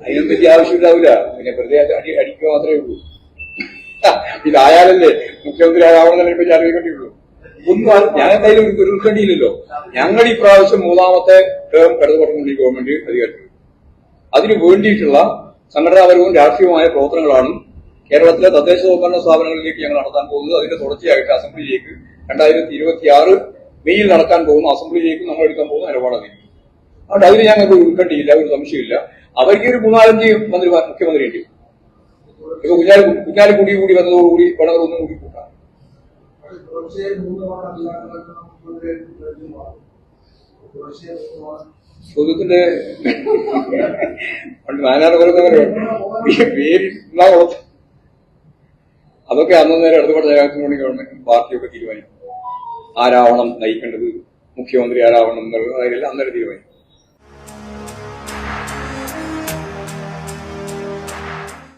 അതിനും വലിയ ആവശ്യമില്ലാവില്ല. പിന്നെ വെറുതെ അടി അടിക്കുക മാത്രമേ ഉള്ളൂ. ഇതായാലല്ലേ മുഖ്യമന്ത്രി ആകാവുന്നതിനെ പറ്റി അറിയിക്കേണ്ടിയുള്ളൂ ഒന്നും ഞാൻ എന്തായാലും ഒരു ഉൾക്കണ്ടിയില്ലല്ലോ ഞങ്ങൾ ഈ പ്രാവശ്യം മൂന്നാമത്തെ ടേം കടന്നുപറഞ്ഞുകൊണ്ട് ഗവൺമെന്റ് അധികാരത്തിൽ അതിനു വേണ്ടിയിട്ടുള്ള സംഘടനാപരവും രാഷ്ട്രീയവുമായ പ്രവർത്തനങ്ങളാണ് കേരളത്തിലെ തദ്ദേശ സ്വയംഭരണ സ്ഥാപനങ്ങളിലേക്ക് ഞങ്ങൾ നടത്താൻ പോകുന്നത്. അതിന്റെ തുടർച്ചയായിട്ട് അസംബ്ലിയിലേക്ക് രണ്ടായിരത്തി ഇരുപത്തി ആറ് മെയ്യിൽ നടക്കാൻ പോകുന്ന അസംബ്ലിയിലേക്ക് നമ്മൾ എടുക്കാൻ പോകുന്ന നിലപാടാണ് അതുകൊണ്ട് അതിന് ഞങ്ങൾക്ക് ഉൾക്കണ്ടിയില്ല ഒരു സംശയമില്ല അവർക്ക് ഒരു മൂന്നാലഞ്ച് മന്ത്രിമാർ മുഖ്യമന്ത്രി ഉണ്ട്. ഇപ്പൊ കുഞ്ഞാലി കുഞ്ഞാലിക്കുടി കൂടി കൂടി വന്നതോടുകൂടി വളരെ ഒന്നും കൂടി കൂട്ടാം. ചോദ്യത്തിന്റെ പണ്ട് വയനാട് പറയുന്നവരെ പേര് അതൊക്കെ അന്ന് ഇടതുപാട് ജനാധിപത്യ ഗവൺമെന്റും പാർട്ടിയൊക്കെ തീരുമാനിക്കും. ആരാവണം നയിക്കേണ്ടത് മുഖ്യമന്ത്രി ആരാവണം എന്നുള്ള കാര്യമെല്ലാം അന്നേരം തീരുമാനിക്കും.